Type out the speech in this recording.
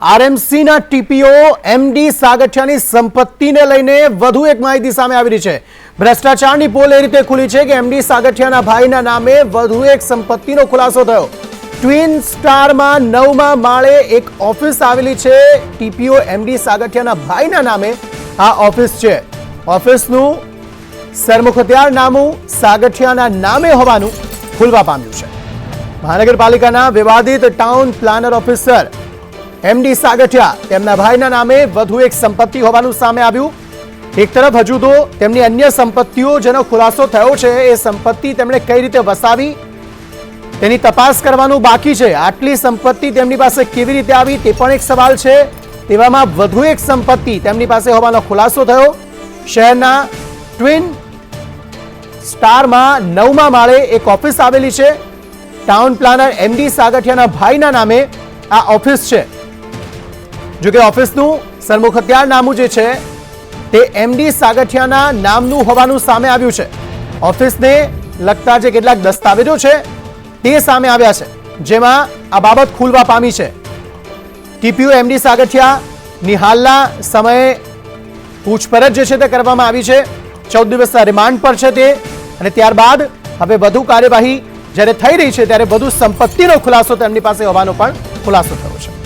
આરએમસીના TPO MD સાગઠિયાની સંપત્તિને લઈને વધુ એક માહિતી સામે આવી રહી છે. ભ્રષ્ટાચારની પોલ એ રીતે ખુલી છે કે એમડી સાગઠિયાના ભાઈના નામે વધુ એક સંપત્તિનો ખુલાસો થયો. ટ્વિન સ્ટારમાં નવમા માળે એક ઓફિસ આવેલી છે. ટીપીઓ એમડી સાગઠિયાના ભાઈના નામે આ ઓફિસ છે. ઓફિસનું સરમુખત્યાર નામું સાગઠિયાના નામે હોવાનું ખુલવા પામ્યું છે. મહાનગરપાલિકાના વિવાદિત town planner officer MD Sagathiya, તેમના ભાઈના નામે વધુ એક સંપત્તિ હોવાનું સામે આવ્યું. એક તરફ હજુ તો તેમની અન્ય સંપત્તિઓ જેનો ખુલાસો થયો છે, એ સંપત્તિ તેમણે કઈ રીતે વસાવી? તેની તપાસ કરવાનું બાકી છે. આટલી સંપત્તિ તેમની પાસે કેવી રીતે આવી, તે પણ એક સવાલ છે. તેવામાં વધુ એક સંપત્તિ તેમની પાસે હોવાનો ખુલાસો થયો. શહેરના ટ્વિન સ્ટારમાં નવમા માળે એક ઓફિસ આવેલી છે. ટાઉન પ્લાનર એમડી સાગઠિયાના ભાઈના નામે આ ઓફિસ છે. જો કે ઓફિસનું સરમુખત્યાર નામું જે છે, તે એમડી સાગઠિયાના નામનું હોવાનું સામે આવ્યું છે. ઓફિસને લગતા જે કેટલાક દસ્તાવેજો છે, તે સામે આવ્યા છે, જેમાં આ બાબત ખુલવા પામી છે. ટીપીયુ એમડી સાગઠિયાની હાલના સમયે પૂછપરછ જે છે તે કરવામાં આવી છે. ચૌદ દિવસના રિમાન્ડ પર છે તે અને ત્યારબાદ હવે વધુ કાર્યવાહી જ્યારે થઈ રહી છે, ત્યારે વધુ સંપત્તિનો ખુલાસો તેમની પાસે હોવાનો પણ ખુલાસો થયો છે.